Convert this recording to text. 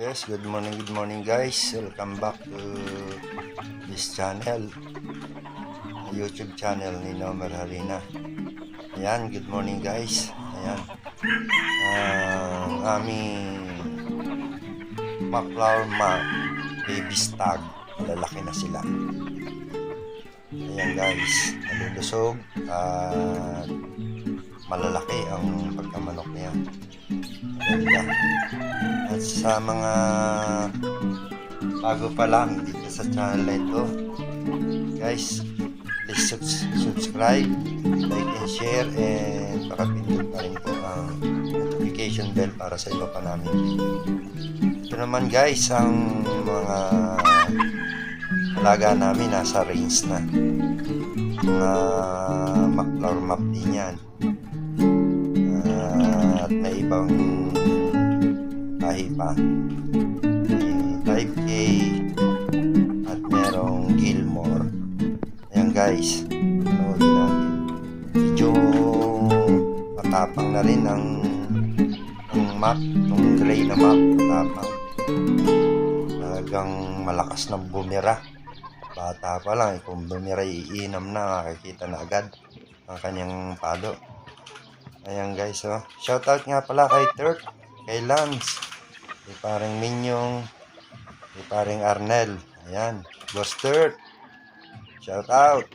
Yes, good morning, good morning guys. Welcome back to this channel. YouTube channel ni Nomer Harina. Ayan, good morning guys. Ayan. Ang aming Macflower Ma baby stag. Lalaki na sila. Ayan guys, malulusog at malalaki ang pagkamanok niya. Ganda. Sa mga bago pa lang dito sa channel ito, guys, please subs- subscribe, like and share, and pakapindot na rin po ang notification bell para sa iba pa namin. Ito naman guys, ang mga alaga namin nasa range na. Mga McFlower map din yan. Ah, at may ibang tahi pa. May 5K at merong Gilmore. Ayan guys. Panoodin natin. Medyo matapang na rin ang ang map, yung gray na map, matapang. Talagang malakas ng bumira. Bata pa lang, eh, kung bumira iinam na, makikita na agad ang kanyang palo. Ayan guys, oh. Shoutout nga pala kay Turk, kay Lance, kay paring Minyong, kay paring Arnel. Ayan, Boss Turk. Shoutout.